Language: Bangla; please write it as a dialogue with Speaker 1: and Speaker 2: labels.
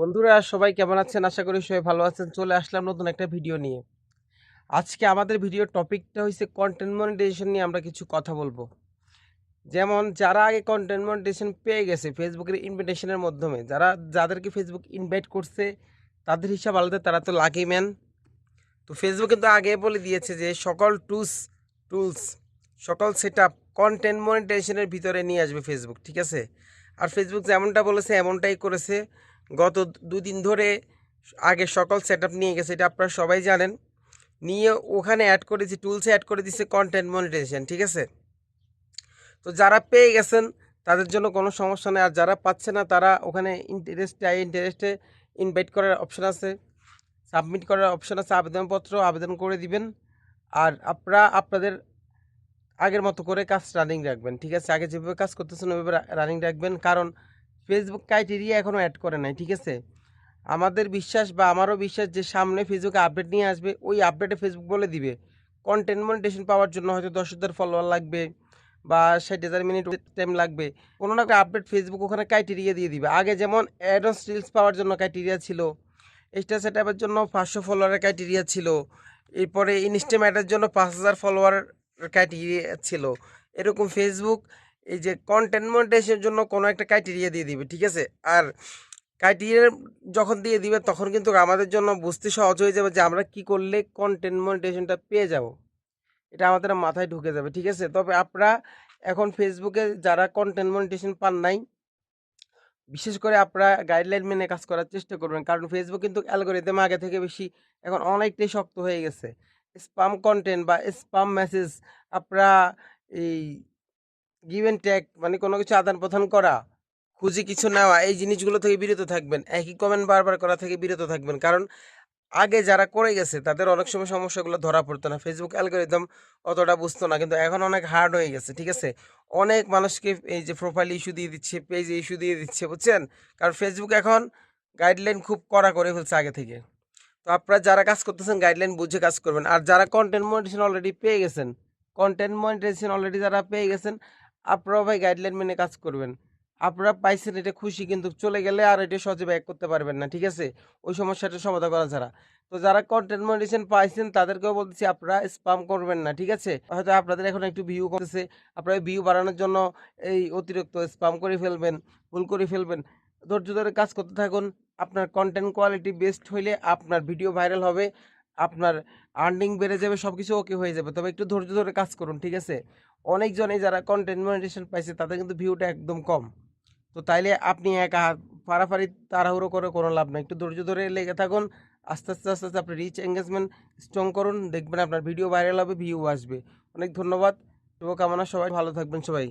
Speaker 1: বন্ধুরা, সবাই কেমন আছেন? আশা করি সবাই ভালো আছেন। চলে আসলাম নতুন একটা ভিডিও নিয়ে। আজকে আমাদের ভিডিওর টপিকটা হচ্ছে কন্টেন্ট মনিটাইজেশন নিয়ে আমরা কিছু কথা বলব। যেমন, যারা আগে কন্টেন্ট মনিটাইজেশন পেয়ে গেছে ফেসবুকের ইনভিটেশনের মাধ্যমে, যারা, যাদেরকে ফেসবুক ইনভাইট করছে, তাদের হিসাব আলাদা, তারা তো লাকি ম্যান তো ফেসবুক কিন্তু আগে বলে দিয়েছে যে সকল টুলস টুলস সকল সেট আপ কন্টেন্ট মনিটাইজেশনের ভিতরে নিয়ে আসবে ফেসবুক ঠিক আছে? আর ফেসবুক যেমনটা বলেছে, এমনটাই করেছে। গত দুদিন ধরে আগে সকল সেট নিয়ে গেছে, এটা আপনারা সবাই জানেন। নিয়ে ওখানে অ্যাড করে করেছি টুলসে অ্যাড করে দিচ্ছে কন্টেন্ট মনিটাইজেশন ঠিক আছে? তো যারা পেয়ে গেছেন, তাদের জন্য কোনো সমস্যা নেই। আর যারা পাচ্ছে না, তারা ওখানে ইন্টারেস্টে আই ইন্টারেস্টে ইনভাইট করার অপশান আছে। সাবমিট করার অপশান আছে, আবেদনপত্র আবেদন করে দিবেন। আর আপনারা আপনাদের আগের মতো করে কাজ রানিং রাখবেন, ঠিক আছে? আগে যেভাবে কাজ করতেছেন, ওইভাবে রানিং রাখবেন। কারণ ফেসবুক ক্রাইটেরিয়া এখনও অ্যাড করে নাই, ঠিক আছে? আমাদের বিশ্বাস বা আমারও বিশ্বাস যে সামনে ফেসবুকে আপডেট নিয়ে আসবে, ওই আপডেটে ফেসবুক বলে দিবে। কন্টেন্ট মনিটেশন পাওয়ার জন্য হয়তো দশ হাজার ফলোয়ার লাগবে বা ষাট হাজার মিনিট টাইম লাগবে। কোনো না আপডেট ফেসবুক ওখানে ক্রাইটেরিয়া দিয়ে দিবে। আগে যেমন অ্যাডন্স রিলস পাওয়ার জন্য ক্রাইটেরিয়া ছিল এক্সট্রা সেটআপের জন্য পাঁচশো ফলোয়ারের ক্রাইটেরিয়া ছিল, এরপরে ইনস্টাম্যাটের জন্য পাঁচ হাজার ফলোয়ার ক্রাইটেরিয়া ছিল। এরকম ফেসবুক এই যে কন্টেন্ট মনিটাইজেশনের জন্য কোনো একটা ক্রাইটেরিয়া দিয়ে দিবে, ঠিক আছে? আর ক্রাইটেরিয়া যখন দিয়ে দিবে, তখন কিন্তু আমাদের জন্য বুঝতে সহজ হয়ে যাবে যে আমরা কি করলে কন্টেন্ট মনিটাইজেশনটা পেয়ে যাব। এটা আমাদের মাথায় ঢুকে যাবে, ঠিক আছে? তবে আপনারা এখন ফেসবুকে যারা কন্টেন্ট মনিটাইজেশন পান নাই, বিশেষ করে আপনারা গাইডলাইন মেনে কাজ করার চেষ্টা করবেন। কারণ ফেসবুক কিন্তু অ্যালগোরিদম আগে থেকে বেশি এখন অনেকটাই শক্ত হয়ে গেছে। স্পাম কন্টেন্ট বা স্পাম মেসেজ আপনারা এই গিভেন ট্যাক মানে কোনো কিছু আদান প্রদান করা, খুঁজে কিছু নেওয়া, এই জিনিসগুলো থেকে বিরত থাকবেন। একই কমেন্ট বারবার করা থেকে বিরত থাকবেন। কারণ আগে যারা করে গেছে, তাদের অনেক সময় সমস্যাগুলো ধরা পড়তো না। ফেসবুক অ্যালগোরিদম অতটা বুঝতো না, কিন্তু এখন অনেক হার্ড হয়ে গেছে, ঠিক আছে? অনেক মানুষকে এই যে প্রোফাইল ইস্যু দিয়ে দিচ্ছে পেজ ইস্যু দিয়ে দিচ্ছে, বুঝছেন? কারণ ফেসবুক এখন গাইডলাইন খুব কড়া করে ফেলছে আগে থেকে। তো আপনারা যারা কাজ করতেছেন গাইডলাইন বুঝে কাজ করবেন। আর যারা কন্টেন্ট মনিটেশন অলরেডি পেয়ে গেছেন কন্টেন্ট মনিটেশন অলরেডি যারা পেয়ে গেছেন আপনারাও ভাই গাইডলাইন মেনে কাজ করবেন। আপনারা পাইছেন এটা খুশি, কিন্তু চলে গেলে আর এটা সহজে ব্যাক করতে পারবেন না, ঠিক আছে? ওই সমস্যাটা সমাধান করা ছাড়া। তো যারা কন্টেন্ট মনিটেশন পাইছেন, তাদেরকেও বলতেছি, আপনারা স্পাম করবেন না, ঠিক আছে? হয়তো আপনাদের এখন একটু ভিউ করতেছে আপনারা ভিউ বাড়ানোর জন্য এই অতিরিক্ত স্পাম করে ফেলবেন, ভুল করে ফেলবেন। ধৈর্য ধরে কাজ করতে থাকুন। আপনার কন্টেন্ট কোয়ালিটি বেস্ট হইলে আপনার ভিডিও ভাইরাল হবে। আপনার আর্নিং বেড়ে যাবে সব কিছু ওকে হয়ে যাবে। তবে একটু ধৈর্য ধরে কাজ করুন, ঠিক আছে? অনেকজনই যারা কন্টেন্ট মনিটেশন পাইছে, তাদের কিন্তু ভিউটা একদম কম। তো তাইলে আপনি একা ফাড়াফাড়ি, তাড়াহুড়ো করে কোনো লাভ নেই। একটু ধৈর্য ধরে লেগে থাকুন, আস্তে আস্তে আস্তে আস্তে আপনি রিচ এঙ্গেজমেন্ট স্ট্রং করুন। দেখবেন আপনার ভিডিও ভাইরাল হবে ভিউ আসবে। অনেক ধন্যবাদ, শুভকামনা, সবাই ভালো থাকবেন, সবাই।